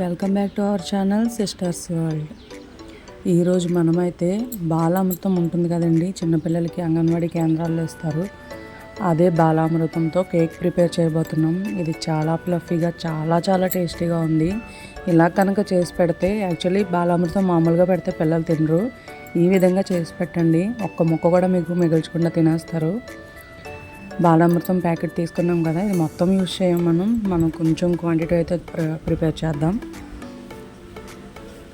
Welcome back to our channel sisters world. ఈరోజు మనమైతే బాలామృతం ఉంటుంది కదండి. చిన్నపిల్లలకి అంగన్వాడీ కేంద్రాల్లో ఇస్తారు. అదే బాలామృతంతో కేక్ ప్రిపేర్ చేయబోతున్నాం. ఇది చాలా ఫ్లఫీగా చాలా చాలా టేస్టీగా ఉంది. ఇలా కనుక చేసి పెడితే యాక్చువల్లీ బాలామృతం మామూలుగా పెడితే పిల్లలు తినరు. ఈ విధంగా చేసి పెట్టండి. ఒక్క ముక్క కూడా మీకు మిగిల్చకుండా తినేస్తారు. బాలామృతం ప్యాకెట్ తీసుకున్నాం కదా ఇది మొత్తం యూజ్ చేయం మనం. మనం కొంచెం క్వాంటిటీ అయితే ప్ర- ప్రిపేర్ చేద్దాం.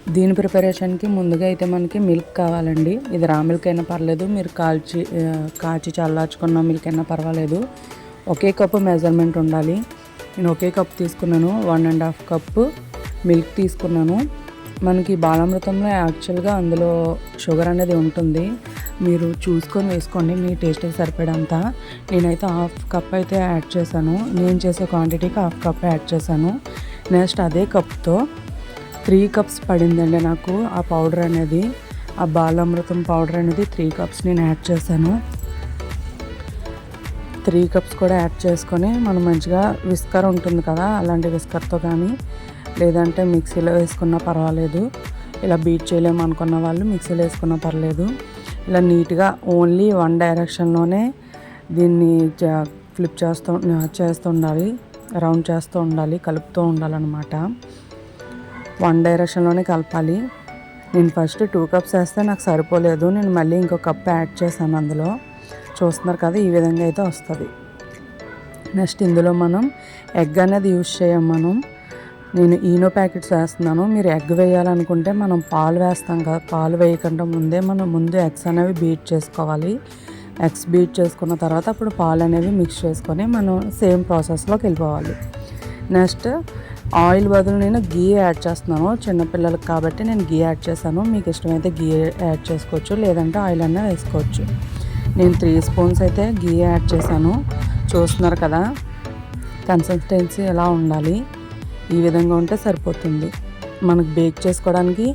దీని ప్రిపరేషన్కి ముందుగా అయితే మనకి మిల్క్ కావాలండి. ఇది రా మిల్క్ అయినా పర్లేదు మీరు కాల్చి కాచి చల్లార్చుకున్న మిల్క్ అయినా పర్వాలేదు. ఒకే కప్పు మెజర్మెంట్ ఉండాలి. నేను ఒకే కప్ తీసుకున్నాను one and half cup milk తీసుకున్నాను. మనకి బాలామృతంలో యాక్చువల్గా అందులో షుగర్ అనేది ఉంటుంది. మీరు చూసుకొని వేసుకోండి మీ టేస్ట్కి సరిపడంత. నేనైతే హాఫ్ కప్ అయితే యాడ్ చేశాను. నేను చేసే క్వాంటిటీకి హాఫ్ కప్ యాడ్ చేశాను. నెక్స్ట్ అదే కప్తో త్రీ కప్స్ పడిందండి నాకు ఆ పౌడర్ అనేది. ఆ బాలామృతం పౌడర్ అనేది త్రీ కప్స్ నేను యాడ్ చేశాను. త్రీ కప్స్ కూడా యాడ్ చేసుకొని మనం మంచిగా విస్కర్ ఉంటుంది కదా అలాంటి విస్కర్తో కానీ లేదంటే మిక్సీలో వేసుకున్నా పర్వాలేదు. ఇలా బీట్ చేయలేము అనుకున్న వాళ్ళు మిక్సీలో వేసుకున్నా పర్లేదు. ఇలా నీట్గా ఓన్లీ వన్ డైరెక్షన్లోనే దీన్ని ఫ్లిప్ చేస్తూ చేస్తూ ఉండాలి. రౌండ్ చేస్తూ ఉండాలి కలుపుతూ ఉండాలన్నమాట. వన్ డైరెక్షన్లోనే కలపాలి. నేను ఫస్ట్ టూ కప్స్ వేస్తే నాకు సరిపోలేదు. నేను మళ్ళీ ఇంకో కప్ యాడ్ చేశాను అందులో. చూస్తున్నారు కదా ఈ విధంగా అయితే వస్తుంది. నెక్స్ట్ ఇందులో మనం ఎగ్ అనేది యూజ్ చేయం మనం. నేను ఈనో ప్యాకెట్స్ వేస్తున్నాను. మీరు ఎగ్ వేయాలనుకుంటే మనం పాలు వేస్తాం కదా పాలు వేయకుండా ముందే మనం ముందు ఎగ్స్ అనేవి బీట్ చేసుకోవాలి. ఎగ్స్ బీట్ చేసుకున్న తర్వాత అప్పుడు పాలు అనేవి మిక్స్ చేసుకొని మనం సేమ్ ప్రాసెస్లోకి వెళ్ళిపోవాలి. నెక్స్ట్ ఆయిల్ బదులు నేను గీ యాడ్ చేస్తున్నాను. చిన్నపిల్లలకి కాబట్టి నేను గీ యాడ్ చేశాను. మీకు ఇష్టమైతే గీ యాడ్ చేసుకోవచ్చు లేదంటే ఆయిల్ అన్నా వేసుకోవచ్చు. నేను త్రీ స్పూన్స్ అయితే గీ యాడ్ చేశాను. చూస్తున్నారు కదా కన్సిస్టెన్సీ ఎలా ఉండాలి? ఈ విధంగా ఉంటే సరిపోతుంది. మనకు బేక్ చేసుకోవడానికి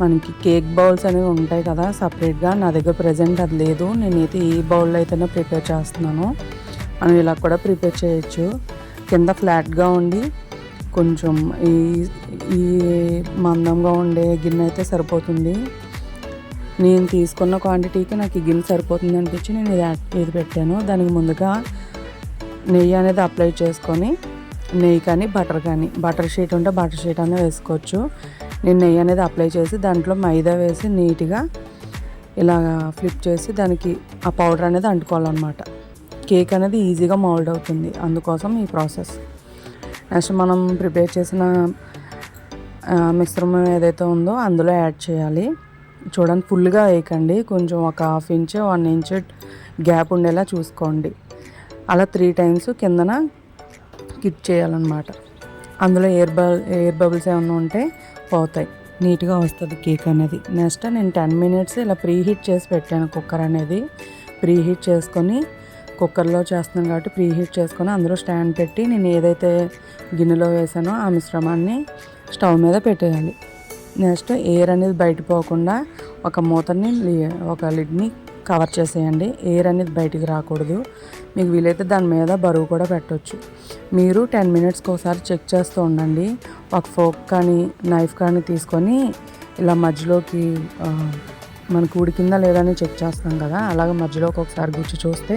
మనకి కేక్ బౌల్స్ అనేవి ఉంటాయి కదా సపరేట్గా నా దగ్గర ప్రజెంట్ అది లేదు. నేనైతే ఈ బౌల్లో అయితేనే ప్రిపేర్ చేస్తున్నాను. మనం ఇలా కూడా ప్రిపేర్ చేయొచ్చు. కింద ఫ్లాట్గా ఉండి కొంచెం ఈ ఈ మందంగా ఉండే గిన్నె అయితే సరిపోతుంది. నేను తీసుకున్న క్వాంటిటీకి నాకు ఈ గిన్నె సరిపోతుంది అనిపించి నేను ఇది ఇది పెట్టాను. దానికి ముందుగా నెయ్యి అనేది అప్లై చేసుకొని నెయ్యి కానీ బటర్ కానీ బటర్ షీట్ ఉంటే బటర్ షీట్ అనేది వేసుకోవచ్చు. నేను నెయ్యి అనేది అప్లై చేసి దాంట్లో మైదా వేసి నీట్గా ఇలా ఫ్లిప్ చేసి దానికి ఆ పౌడర్ అనేది అంటుకోవాలన్నమాట. కేక్ అనేది ఈజీగా మౌల్డ్ అవుతుంది. అందుకోసం ఈ ప్రాసెస్. నెక్స్ట్ మనం ప్రిపేర్ చేసిన మిశ్రమం ఏదైతే ఉందో అందులో యాడ్ చేయాలి. చూడండి ఫుల్గా వేయకండి. కొంచెం ఒక half inch one inch gap ఉండేలా చూసుకోండి. అలా త్రీ టైమ్స్ కిందన కిట్ చేయాలన్నమాట. అందులో ఎయిర్ బబుల్ ఎయిర్ బబుల్స్ ఏమైనా ఉంటే పోతాయి. నీట్గా వస్తుంది కేక్ అనేది. నెక్స్ట్ నేను టెన్ మినిట్స్ ఇలా ప్రీ హీట్ చేసి పెట్టాను కుక్కర్ అనేది. ప్రీ హీట్ చేసుకొని కుక్కర్లో చేస్తున్నాను కాబట్టి ప్రీ హీట్ చేసుకొని అందులో స్టాండ్ పెట్టి నేను ఏదైతే గిన్నెలో వేసానో ఆ మిశ్రమాన్ని స్టవ్ మీద పెట్టేయాలి. నెక్స్ట్ ఎయిర్ అనేది బయట పోకుండా ఒక మూతని ఒక లిడ్ని కవర్ చేసేయండి. ఎయిర్ అనేది బయటికి రాకూడదు. మీకు వీలైతే దాని మీద బరువు కూడా పెట్టవచ్చు మీరు టెన్ మినిట్స్కి ఒకసారి చెక్ చేస్తూ ఉండండి. ఒక ఫోక్ కానీ నైఫ్ కానీ తీసుకొని ఇలా మధ్యలోకి మనకు ఉడికిందా లేదా అని చెక్ చేస్తాం కదా. అలాగే మధ్యలోకి ఒకసారి గుచ్చి చూస్తే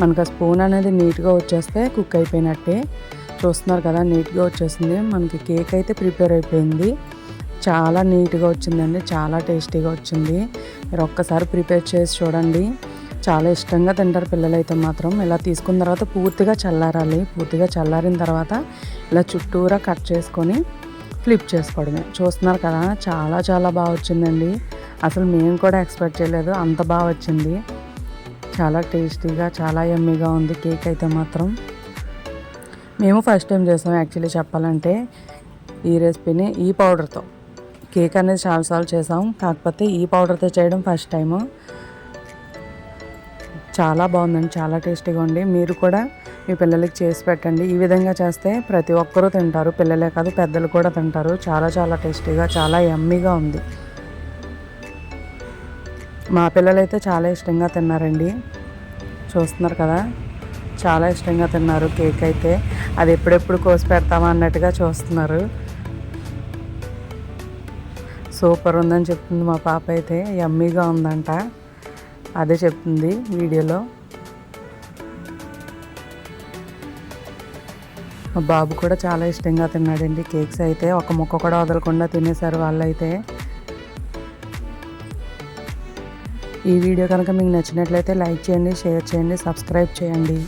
మనకు ఆ స్పూన్ అనేది నీట్గా వచ్చేస్తే కుక్ అయిపోయినట్టే. చూస్తున్నారు కదా నీట్గా వచ్చేసింది. మనకి కేక్ అయితే ప్రిపేర్ అయిపోయింది. చాలా నీట్గా వచ్చిందండి. చాలా టేస్టీగా వచ్చింది. మీరు ఒక్కసారి ప్రిపేర్ చేసి చూడండి. చాలా ఇష్టంగా తింటారు పిల్లలైతే మాత్రం. ఇలా తీసుకున్న తర్వాత పూర్తిగా చల్లారాలి. పూర్తిగా చల్లారిన తర్వాత ఇలా చుట్టూరా కట్ చేసుకొని ఫ్లిప్ చేసుకోవడమే. చూస్తున్నారు కదా చాలా చాలా బాగా వచ్చిందండి. అసలు మేము కూడా ఎక్స్పెక్ట్ చేయలేదు. అంత బాగా వచ్చింది. చాలా టేస్టీగా చాలా ఎమ్మీగా ఉంది కేక్ అయితే మాత్రం. మేము ఫస్ట్ టైం చేసాం యాక్చువల్లీ చెప్పాలంటే ఈ రెసిపీని ఈ పౌడర్తో. కేక్ అనేది చాలాసార్లు చేసాం. కాకపోతే ఈ పౌడర్తో చేయడం ఫస్ట్ టైము. చాలా బాగుందండి. చాలా టేస్టీగా ఉంది. మీరు కూడా మీ పిల్లలకి చేసి పెట్టండి. ఈ విధంగా చేస్తే ప్రతి ఒక్కరూ తింటారు. పిల్లలే కాదు పెద్దలు కూడా తింటారు. చాలా చాలా టేస్టీగా చాలా యమ్మీగా ఉంది. మా పిల్లలైతే చాలా ఇష్టంగా తిన్నారండి. చూస్తున్నారు కదా? చాలా ఇష్టంగా తిన్నారు కేక్ అయితే. అది ఎప్పుడెప్పుడు కోసి పెడతామా అన్నట్టుగా చూస్తున్నారు. సూపర్ ఉందని చెప్తుంది మా పాప అయితే యమ్మీగా ఉందంట. అదే చెప్తుంది వీడియోలో. మా బాబు కూడా చాలా ఇష్టంగా తిన్నాడండి. కేక్స్ అయితే ఒక ముక్క కూడా వదలకుండా తినేశారు వాళ్ళైతే. ఈ వీడియో కనుక మీకు నచ్చినట్లయితే లైక్ చేయండి షేర్ చేయండి సబ్స్క్రైబ్ చేయండి.